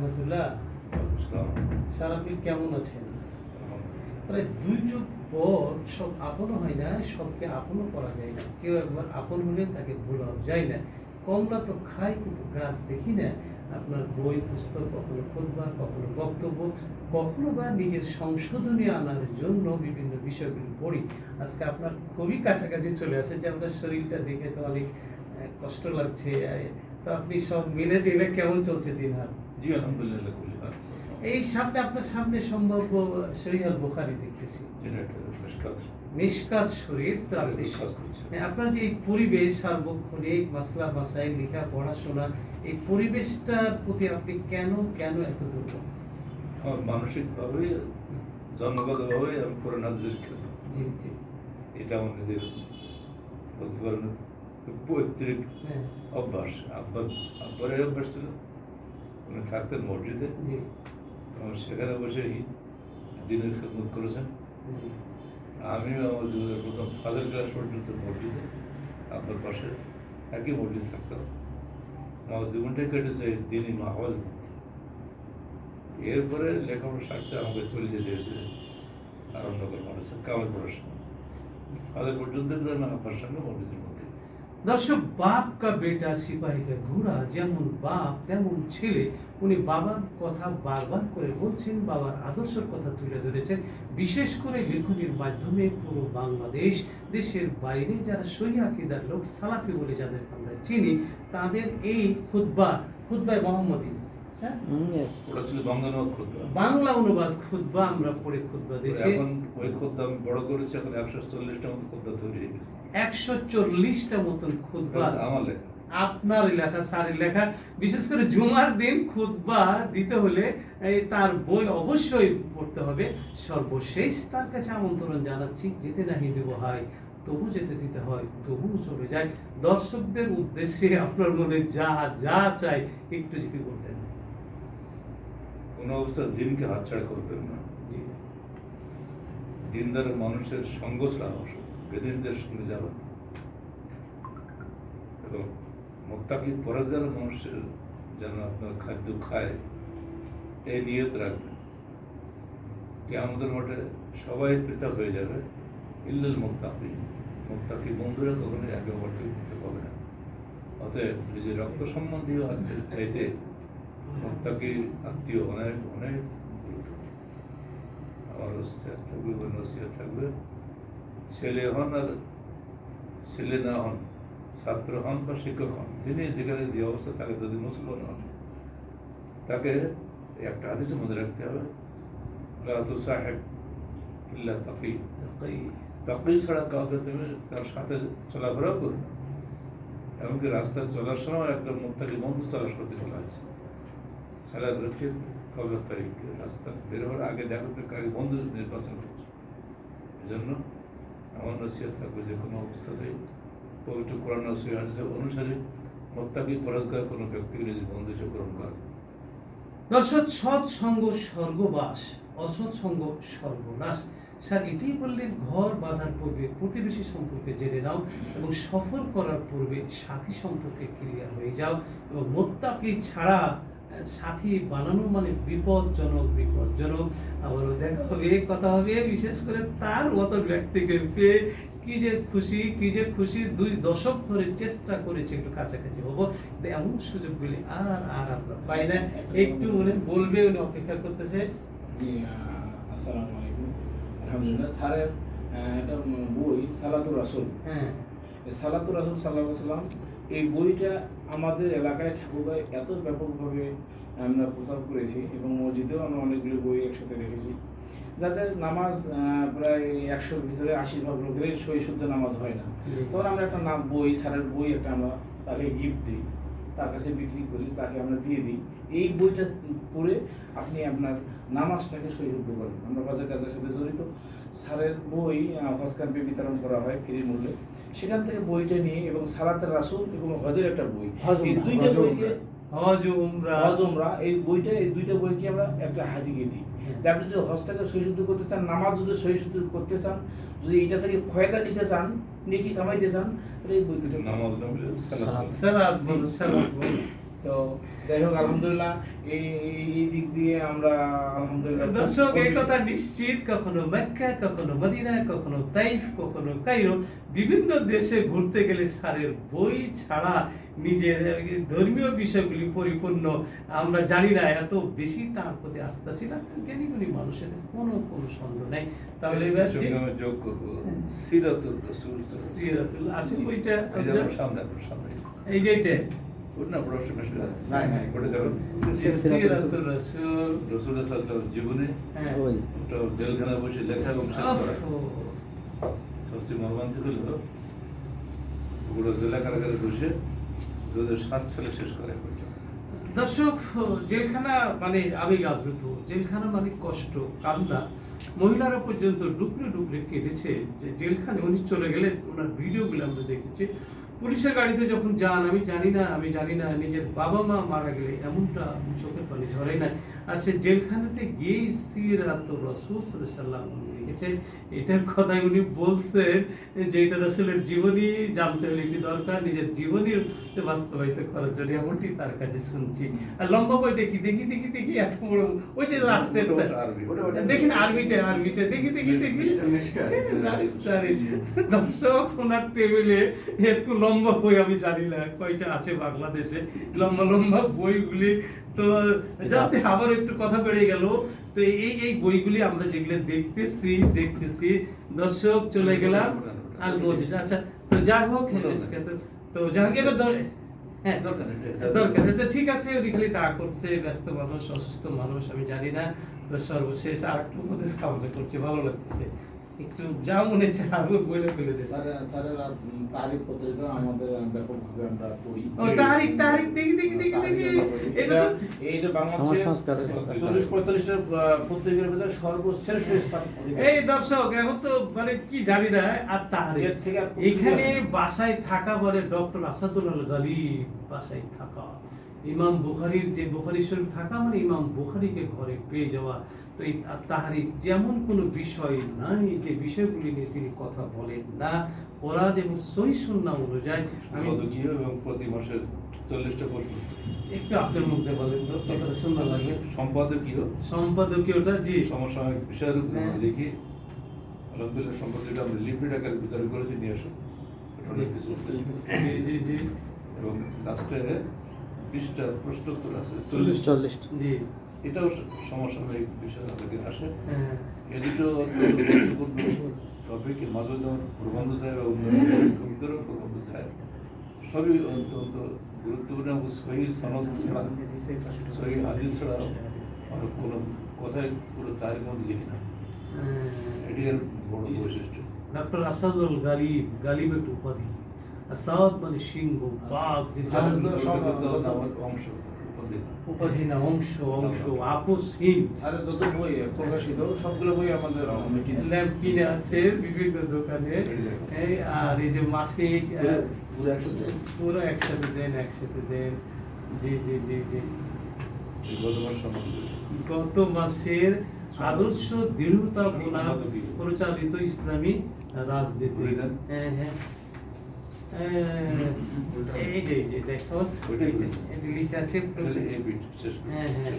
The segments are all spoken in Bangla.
রহমতুল্লাহ। কেমন আছেন? প্রায় দুই যুগ পর সব আপনও হয় না সবকে আপনও করা যায় না। কেউ একবার আপন হলে তাকে ভুলাও যায় না। কমলা তো খায় কিন্তু গাছ দেখি না। আপনার বই পুস্তক কখনো খুদবা কখনো বক্তব্য কখনো বা নিজের সংশোধনী আনার জন্য বিভিন্ন বিষয়গুলি পড়ি। আজকে আপনার খুবই কাছাকাছি চলে আসে যে আপনার শরীরটা দেখে তো অনেক কষ্ট লাগছে। তো আপনি সব মিলে জেলে কেমন চলছে দিন আর জি আলহামদুলিল্লাহ এই সামনে আপনার সামনে সম্ভাব্য সহিয়াল বুখারি দেখতেছি। যেটা একটা মিশকাত মিশকাত শরীর তো আপনি কাজ করছে। হ্যাঁ, আপনার যে পরিবেশ সার্বক্ষণিক মাসলা মাসাইল লেখা পড়াশোনা এই পরিবেশটার প্রতি আপনি কেন কেন এত দুর্বল? আমার মানসিকভাবে জন্মগতভাবে আমি কোরআন হাদিসের খেলো জি জি। এটা আমার নিজের বলতে পারেন পৈতৃক হ্যাঁ। অভ্যাস। আব্বার আব্বারের অভ্যাস ছিল। উনি থাকতেন মসজিদে। সেখানে বসেই দিনের খেদমত করেছেন। আমিও আমার জীবনের প্রথম ফাজার ক্লাস পর্যন্ত মসজিদে আপনার পাশে একই মসজিদ থাকতাম। আমার জীবনটাই কেটেছে দিনই মাহল এরপরে লেখাপড়ার স্বার্থে আমাকে চলে যেতে হয়েছে আরণ্যকর মানুষের কামাল পড়াশোনা ফাজার পর্যন্ত না আব্বার সঙ্গে মসজিদের মধ্যে। দর্শক, বাপ কা বেটা সিপাহী কা ঘোড়া, যেমন বাপ, তেমন ছেলে। উনি বাবার কথা বারবার করে বলছেন, বাবার আদর্শের কথা তুলে ধরেছেন। বিশেষ করে লেখনীর মাধ্যমে পুরো বাংলাদেশ, দেশের বাইরে যারা সহিদার লোক, সালাফি বলে যাদের আমরা চিনি, তাদের এই খুতবা, খুতবায় মোহাম্মদী হ্যাঁ? ওটা ছিল বাংলানুবাদ খুদ্া বাংলা অনুবাদ খুতবা আমরা পড়ে খুতবা দিয়েছি এখন ওই আমি বড় করেছি এখন একশো চল্লিশটা মতো তৈরি হয়ে গেছে। একশো চল্লিশটা মতন খুতবা। আমার লেখা। আপনার লেখা স্যারের লেখা। বিশেষ করে জুমার দিন খুতবা দিতে হলে তার বই অবশ্যই পড়তে হবে। সর্বশেষ তার কাছে আমন্ত্রণ জানাচ্ছি যেতে নাহি দেব হয় তবু যেতে দিতে হয় তবু চলে যায়। দর্শকদের উদ্দেশ্যে আপনার মনে যা যা চাই একটু যদি বলতেন। কোনো অবস্থা দিনকে হাতছাড়া করবেন না। দিনদার মানুষের সঙ্গ ছাড়া বেদিনদের সঙ্গে যাবেন এবং মোত্তাকি পরেজগার মানুষের যেন আপনার খাদ্য খায় এই নিয়ত রাখবেন। যে আমাদের মঠে সবাই পৃথক হয়ে যাবে। ইল্লাল মোত্তাকি মোত্তাকি বন্ধুরা কখনোই একে অপরকে পৃথক হবে না। অতএব নিজের রক্ত সম্বন্ধীয় চাইতে মোত্তাকি আত্মীয় অনেক অনেক গুরুত্বপূর্ণ। আমার নসিহত থাকবে বা নসিহত থাকবে। ছেলে হন আর ছেলে না হন ছাত্র হন বা শিক্ষক হন যিনি যেখানে যে অবস্থা থাকে যদি মুসলমান হন তাকে একটা হাদিসের মধ্যে রাখতে হবে। রাতু সাহেব ইল্লা তাকি। তাকি। ছাড়া কাউকে তুমি তার সাথে চলাফেরাও করো না। এমনকি রাস্তায় চলার সময় একটা মুক্তাকে বন্ধু তলাশ করতে বলা হয়েছে। সালাদ রফি কবর তারিখ? রাস্তা বের হওয়ার আগে দেখো তো কাকে বন্ধু নির্বাচন করছ জন্য আমার নসিহত থাকবে যে কোনো অবস্থাতেই পবিত্র কোরআন হাদিসের অনুসারে মোত্তাকি পরস্কার কোনো ব্যক্তিকে নিজের বন্ধু হিসেবে গ্রহণ করে দর্শক, সৎ সঙ্গ স্বর্গবাস, অসৎ সঙ্গ সর্বনাশ স্যার, এটাই বললেন ঘর বাঁধার পূর্বে প্রতিবেশী সম্পর্কে জেনে নাও এবং সফর করার পূর্বে সাথী সম্পর্কে ক্লিয়ার হয়ে যাও এবং মোত্তাকি ছাড়া সাথী বানানো মানে বিপদজনক বিপদজনক আবারও দেখা হবে কথা হবে বিশেষ করে তার মতো ব্যক্তিকে পেয়ে কি যে খুশি কি যে খুশি দুই দশক ধরে চেষ্টা করেছে একটু কাছাকাছি হব। এমন সুযোগগুলি আর আর আমরা পাই না। একটু উনি বলবে উনি অপেক্ষা করতেছে। জি আসসালামু আলাইকুম। আলহামদুলিল্লাহ স্যারের একটা বই সালাতুর রাসুল। হ্যাঁ। সালাতুর রাসুল সাল্লাহ সাল্লাম এই বইটা আমাদের এলাকায় ঠাকুরদায় এত ব্যাপকভাবে আমরা প্রচার করেছি এবং মসজিদেও আমরা অনেকগুলো বই একসাথে রেখেছি। যাদের নামাজ প্রায় একশোর ভিতরে আশি ভাগ লোকের সই শুদ্ধ নামাজ হয় না। তখন আমরা একটা নাম বই স্যারের বই একটা আমরা তাকে গিফট দিই তার কাছে বিক্রি করি তাকে আমরা দিয়ে দিই। এই বইটা পড়ে আপনি আপনার নামাজটাকে সহিশুদ্ধ করেন। আমরা হজের কাজের সাথে জড়িত। স্যারের বই হজ ক্যাম্পে বিতরণ করা হয় ফ্রি মূল্যে। সেখান থেকে বইটা নিয়ে এবং সালাতের রাসুল এবং হজের একটা বই। এই দুইটা বইকে হজ উমরা। হজ উমরা। এই বইটা এই দুইটা বইকে আমরা একটা হাজিকে দিই। যে আপনি যদি হজটাকে সহিশুদ্ধ করতে চান নামাজ যদি সহিশুদ্ধ করতে চান যদি এটা থেকে ফয়দা নিতে চান নেকি কামাইতে চান তাহলে এই বই দুটো নামাজ তো যাই হোক আলহামদুলিল্লাহ এই এই- দিক দিয়ে আমরা আলহামদুলিল্লাহ দর্শক এই কথা নিশ্চিত কখনো মক্কা কখনো মদিনা কখনো তাইফ কখনো কাইরো বিভিন্ন দেশে ঘুরতে গেলে স্যারের বই ছাড়া নিজের ধর্মীয় বিষয়গুলি পরিপূর্ণ আমরা জানি না এত বেশি তার প্রতি আস্থা ছিল আর তার জ্ঞানী গুণী মানুষের কোনো কোনো সন্দেহ নেই। তাহলে এবার যোগ করব সিরাতুল রসুল সিরাতুল আছে বইটা এই যে আমার সামনে সামনে। এই না। ওটা দেখো সিরাতুল রাসূল রসুল জীবনে হ্যাঁ। ওই। ওটা জেলখানা বসে লেখা এবং শেষ করা। সবচেয়ে মর্মান্তিক হলো ওগুলো জেলা কারাগারে বসে দু হাজার সাত সালে শেষ করে দর্শক জেলখানা মানে আবেগ আবৃত জেলখানা মানে কষ্ট কান্না। মহিলারা পর্যন্ত ডুকরে ডুকরে কেঁদেছে। যে জেলখানে উনি চলে গেলেন ওনার ভিডিওগুলো আমরা দেখেছি। পুলিশের গাড়িতে যখন যান, আমি জানি না, আমি জানি না, নিজের বাবা মা মারা গেলে এমনটা চোখের পানি ঝরে না। আর সে জেলখানাতে গিয়েই সিরাত রসুল সাল্লাম লিখেছেন এটার কথাই উনি বলছেন যে এটা রসুলের জীবনী জানতে হলে এটি দরকার নিজের জীবনী বাস্তবায়িত করার জন্য এমনটি তার কাছে শুনছি। আর লম্বা বইটা কি? দেখি দেখি দেখি এত বড় ওই যে লাস্টেরটা ওটা আরবি। ওটা- ওটা- দেখি আরবিটা আরবিটা। দেখি দেখি দেখি। দর্শক ওনার টেবিলে লম্বা বই আমি জানি না কয়টা আছে বাংলাদেশে। লম্বা লম্বা বইগুলি তো যাতে আবার একটু কথা বেড়ে গেল। তো এই এই বইগুলি আমরা যেগুলো দেখতেছি দেখতেছি। দর্শক চলে গেলাম। আল মজিদ আচ্ছা তো যাই হোক তো- তো হোক হ্যাঁ দরকার দরকার। তো ঠিক আছে উনি খালি তা করছে ব্যস্ত মানুষ অসুস্থ মানুষ আমি জানি না। তো সর্বশেষ আর একটু উপদেশ কামনা করছি ভালো লাগছে। একটু যা মনে হচ্ছে আরও বলে ফেলে দিচ্ছে স্যারের স্যারের তারিখ পত্রিকা আমাদের ব্যাপকভাবে আমরা পড়ি। ও তারিখ তারিখ দেখি দেখি দেখি দেখি। এটা এইটা বাংলাদেশের চল্লিশ পঁয়তাল্লিশটা পত্রিকার ভিতরে সর্বশ্রেষ্ঠ স্থান এই দর্শক এখন তো মানে কি জানি না আর আর এখানে বাসায় থাকা বলে ডক্টর আসাদুল্লাহ গালিব বাসায় থাকা। ইমাম বুখারির যে বুখারি শরীফ থাকা মানে ইমাম বুখারিকে ঘরে পেয়ে যাওয়া। তো এই তাহারি যেমন কোনো বিষয় নাই যে বিষয়গুলি নিয়ে তিনি কথা বলেন না কোরআন এবং সহি সুন্নাহ অনুযায়ী আমি এবং প্রতি মাসের চল্লিশটা প্রশ্ন। একটু আপনার মুখে বলেন তো কথাটা সুন্দর লাগে সম্পাদকীয়? সম্পাদকীয়টা জি। সমসাময়িক বিষয়ের উপর আমরা হ্যাঁ। লিখি। আলহামদুলিল্লাহ সম্পাদকীয়টা আমরা লিপিড আকারে বিতরণ করেছি নিয়ে আসো এটা অনেক কিছু জি জি জি। এবং লাস্টে বিশটা প্রশ্নোত্তর আছে চল্লিশ। চল্লিশটা জি। এটাও সমসাময়িক বিষয় থেকে আসে। হ্যাঁ। এ দুটো গুরুত্বপূর্ণ টপিক মাঝে যেমন প্রবন্ধ যায় বা অন্যান্য প্রবন্ধ যায়। সবই অত্যন্ত গুরুত্বপূর্ণ এবং সহি সনদ ছাড়া সহি হাদিস ছাড়া আর কোনো কথাই পুরো তারিখ মধ্যে লিখি না। এটি এর বড় বৈশিষ্ট্য। ডক্টর আসাদুল গালিব গালিব একটা উপাধি। আসাদ মানে সিংহ বাঘ অংশ উপাধি না। অংশ অংশ আপোষহীন স্যারের যত বই প্রকাশিত সবগুলো বই আমাদের কিনে আছে বিভিন্ন দোকানে। এই আর এই যে মাসিক পুরো একসাথে? দেন একসাথে দেন। জি জি জি জি। গত মাসের আদর্শ দৃঢ়তা। পরিচালিত ইসলামী রাজনীতি। হ্যাঁ হ্যাঁ, এই যে দেখো লিখে আছে হ্যাঁ, হ্যাঁ।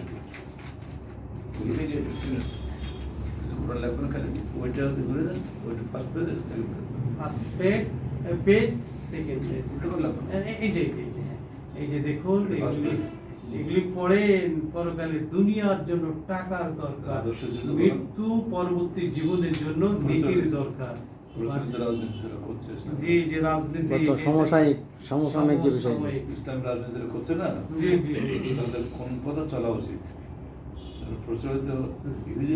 ওইটা ঘুরে দেন ওইটা first page second page first page page second page. এই এই এই হ্যাঁ। দেখুন এগুলি এগুলি পড়েন পরকালে দুনিয়ার জন্য টাকার দরকার। মৃত্যু পরবর্তী জীবনের জন্য নীতির দরকার। রাজনীতি করছে জি জি রাজনীতি সমসাময়িক সমসাময়িক যে বিষয় ইসলাম রাজনীতি করছে না? জি জি জি। তাদের কোন পথে চলা উচিত? প্রচলিত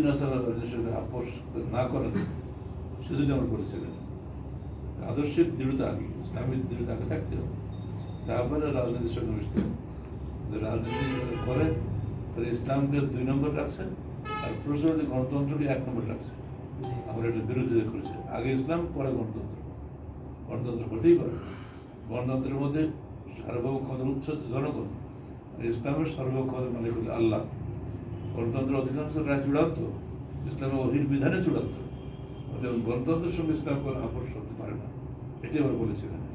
রাজনীতির আপোষ না করেন সেজন্য আমরা বলেছিলেন আদর্শের দৃঢ়তা আগে ইসলামের দৃঢ়তা আগে থাকতে হবে। তারপরে রাজনীতির সঙ্গে মিশতে হবে। রাজনীতি করে তারা ইসলামকে দুই নম্বর রাখছে আর প্রচলিত গণতন্ত্রকে এক নম্বর রাখছে। আমরা এটা বিরোধিতা করেছি আগে ইসলাম, পরে গণতন্ত্র। গণতন্ত্র করতেই পারে। গণতন্ত্রের মধ্যে সার্বক্ষমতার উৎস জনগণ। আর ইসলামের সার্বভৌম মানে হলো আল্লাহ। গণতন্ত্র অধিকাংশ রায় চূড়ান্ত। ইসলামের অধীর বিধানে চূড়ান্ত। অতএব গণতন্ত্রের সঙ্গে ইসলাম কোনো আকর্ষণ হতে পারে না। এটি আমরা বলেছিলাম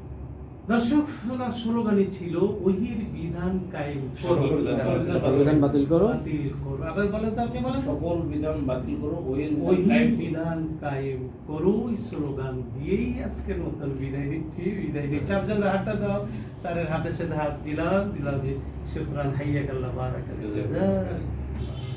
দর্শক ওনার স্লোগানই ছিল ওহির বিধান কায়েম করো। সকল বিধান বাতিল করো। বাতিল করো। আবার বলেন তো আপনি বলেন। সকল বিধান বাতিল করো ওই ওহির বিধান কায়েম করো। এই স্লোগান দিয়েই আজকের মতন বিদায় নিচ্ছি। বিদায় নিচ্ছি। আপনাদের হাতটা দাও। স্যারের হাতের সাথে হাত দিলাম। দিলাম যে শুক্রান হাইয়া কাল্লা বারাকাত